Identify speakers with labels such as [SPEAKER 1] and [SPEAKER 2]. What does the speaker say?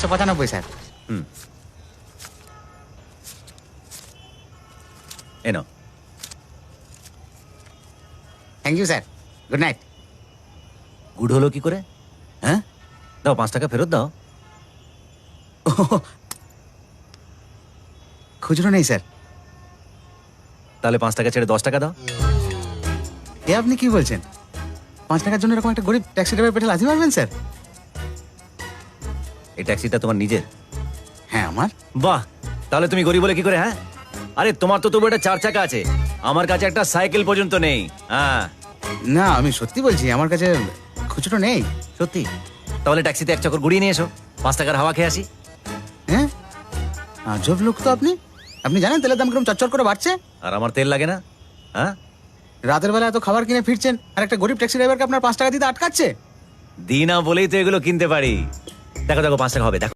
[SPEAKER 1] একশো পঁচানব্বই স্যার। হুম।
[SPEAKER 2] এনো
[SPEAKER 1] thank you sir good night
[SPEAKER 2] good হলো কি করে? হ্যাঁ? দাও পাঁচ টাকা ফেরত দাও।
[SPEAKER 1] খুচরো নেই স্যার।
[SPEAKER 2] তাহলে পাঁচ টাকা ছেড়ে দশ টাকা দাও।
[SPEAKER 1] এ আপনি কি বলছেন? পাঁচ টাকার জন্য এরকম একটা গরিব ট্যাক্সি ড্রাইভার পেটে লাথি মারবেন স্যার?
[SPEAKER 2] এই ট্যাক্সিটা তোমার নিজের?
[SPEAKER 1] হ্যাঁ আমার?
[SPEAKER 2] বাহ তাহলে তুমি গরিব বলে কি করে হ্যাঁ? আরে তোমার তো তবু একটা চার চাকা আছে। আমার কাছে একটা সাইকেল পর্যন্ত নেই। হ্যাঁ।
[SPEAKER 1] না আমি সত্যি বলছি আমার কাছে খুচরো নেই
[SPEAKER 2] সত্যি। তাহলে ট্যাক্সিতে এক চক্কর ঘুরিয়ে নিয়ে এসো। পাঁচ টাকার হাওয়া খেয়ে আসি।
[SPEAKER 1] হ্যাঁ? আজব লোক তো আপনি। আপনি জানেন তেলের দাম কীরকম চচ্চর করে বাড়ছে?
[SPEAKER 2] আর আমার তেল লাগে না। হ্যাঁ?
[SPEAKER 1] রাতের বেলা এত খাবার কিনে ফিরছেন আর একটা গরিব ট্যাক্সি ড্রাইভারকে আপনার পাঁচ টাকা দিতে আটকাচ্ছে?
[SPEAKER 2] দিই না বলেই তো এগুলো কিনতে পারি। দেখো দেখো পাঁচ টাকা হবে দেখো